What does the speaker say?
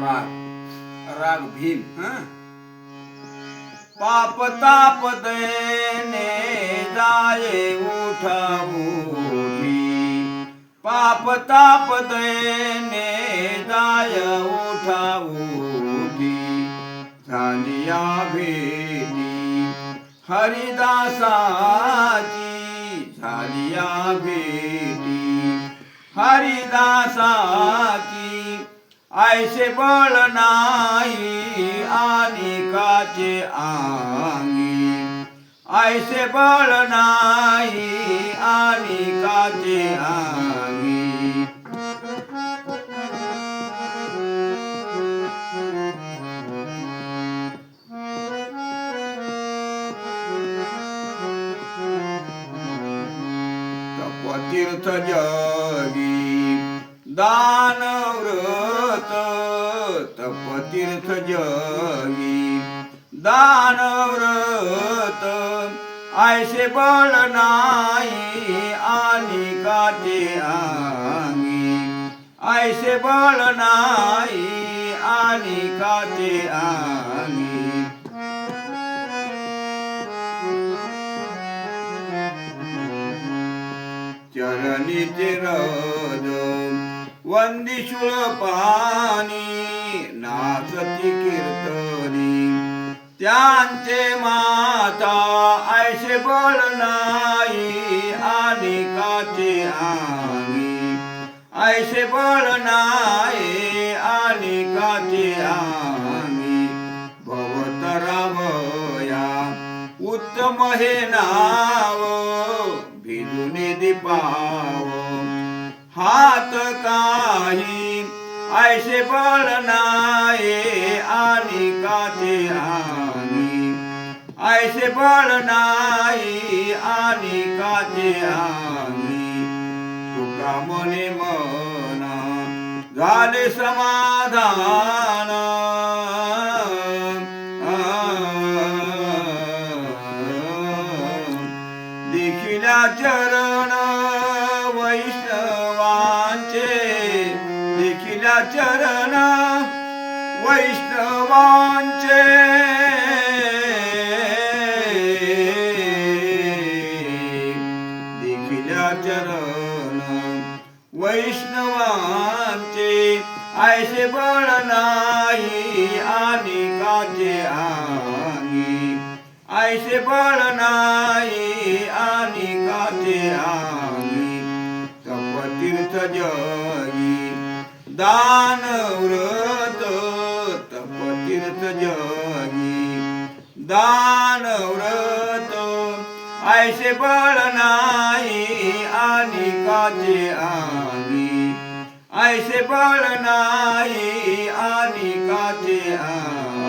राग राग भीम पाप ताप देने जाए उठा उठी पाप ताप देने जाय उठा उठी झालिया भेटी हरिदासाची झालिया भेटी. हरिदासाची ऐसे बळ नाही आनिकाचे आंगी. ऐसे बळ नाही आनिकाचे आंगी. तीर्थ जगी. दान व्रत तप तीर्थ जगी दान व्रत ऐसे बळ नाही आणि काचे आंगी। ऐसे बळ नाही आणि काचे आंगी। चरणीचे रज वंदिशुळ पाणी नाचती कीर्तनी त्यांचे माता ऐसे बळ नाही आणि काचे आंगी ऐसे बळ नाही आणि काचे आंगी भवतरावया उत्तम हे नाव भिजून दीपाव हात काही ऐसे बळ नाही आणि काचे आणी ऐसे बळ नाही आणि काचे आणी तुका मने मना झाले समाधान. देखिल्या चरण वैष्णव चरण वैष्णवांचे. देखिल्या चरण वैष्णवांचे. ऐसे बळ नाही आणि काचे आंगी. ऐसे बळ नाही आणि काचे आंगी. तप तीर्थ जगी. दान व्रत तपतीर्थ जगी. दान व्रत आयसे बळ नाही आणि काचे आगी. आयसे बळ नाही आणि काचे आगी.